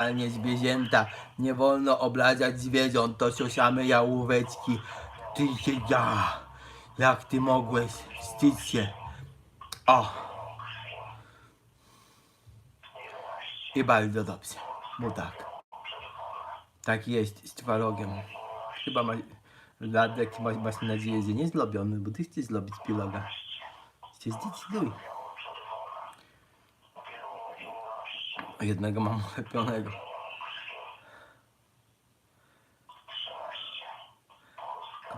ale nie zwierzęta. Nie wolno obrażać zwierząt, to są same jałóweczki. Ty się ja. Jak ty mogłeś? Wstydź się. O. I bardzo dobrze. Bo tak. Tak jest z twarogiem. Chyba ma... Radek, masz, masz nadzieję, że nie zrobiony, bo ty chcesz zrobić piloga. Się zdecyduj. Jednego mam ulepionego.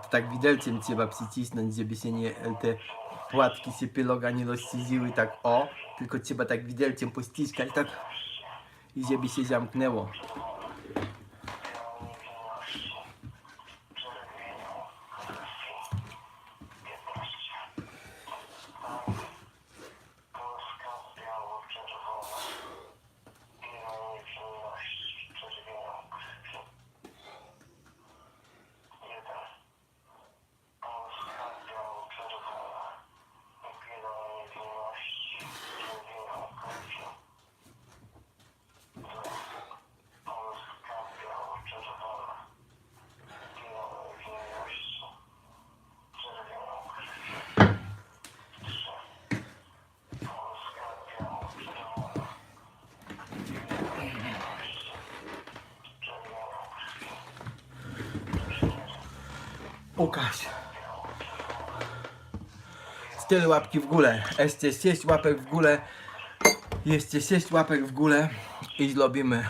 To tak widelcem trzeba przycisnąć, żeby się nie te płatki się pyloga nie rozciziły tak o, tylko trzeba tak widelcem pościskać tak i żeby się zamknęło. Łukasz. Cztery łapki w górę. Jeszcze sześć łapek w górę. Jeszcze sześć łapek w górę. I zrobimy.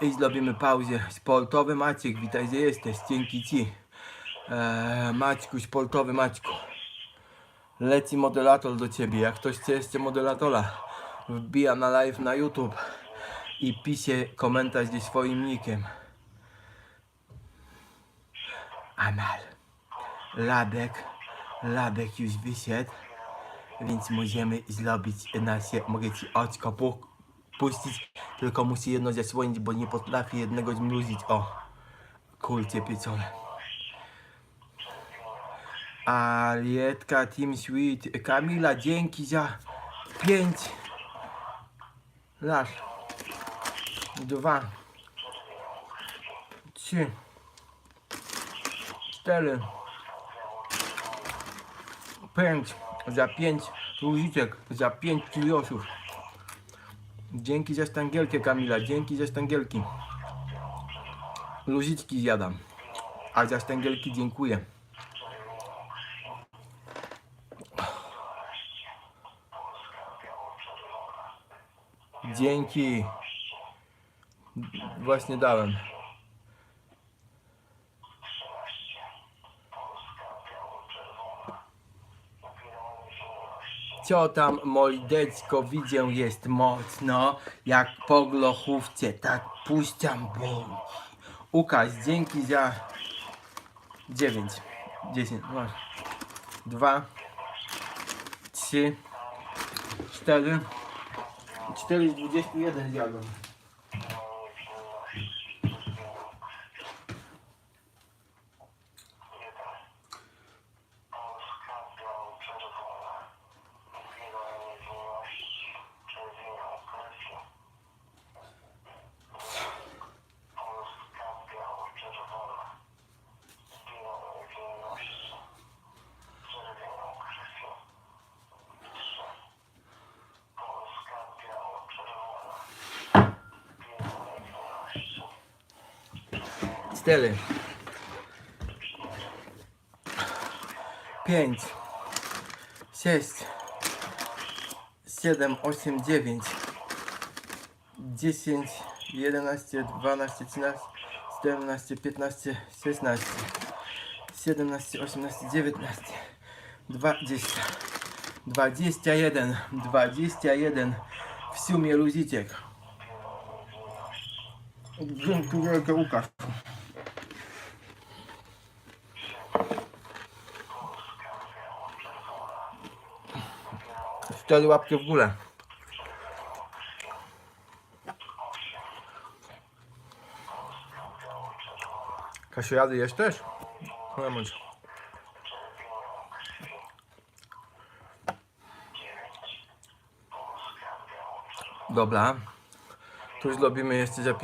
I zrobimy pauzę. Sportowy Maciek, witaj, że jesteś. Dzięki ci. Eee, Maćku, sportowy Maćku. Leci moderator do ciebie. Jak ktoś chce jeszcze moderatora, wbija na live na YouTube i pisze komentarz ze swoim nickiem. Amal. Labek. Labek już wyszedł. Więc możemy zrobić nasze, mogę ci oczko pu puścić, tylko musi jedno zasłonić, bo nie potrafię jednego zmruzić. O, kulcie pieczone. Alietka, Team Sweet, Kamila, dzięki za pięć lat. Dwa. Trzy. Cztery. Pięć. Za pięć luziczek. Za pięć kiliosów. Dzięki za stęgielkę Kamila. Dzięki za stęgielki. Luziczki zjadam. A za stęgielki dziękuję. Dzięki. Właśnie dałem. Co tam mojdecko widzę jest mocno, jak po glochówce, tak puszczam bąki. Łukasz, dzięki za 9, 10, 2, 3, 4, 4 z 21 zjadłem. Cztery, pięć, sześć, siedem, osiem, dziewięć, dziesięć, jedenaście, dwanaście, trzynaście, czternaście, piętnaście, szesnaście, siedemnaście, osiemnaście, dziewiętnaście, dwadzieścia, dwadzieścia jeden, dwadzieścia jeden. W sumie luziczek. Dziękuję Łukasz. Cztery łapki w górę. Kasiu, jady jesz też? No, bądź. Dobra. Tu zrobimy jeszcze zapis.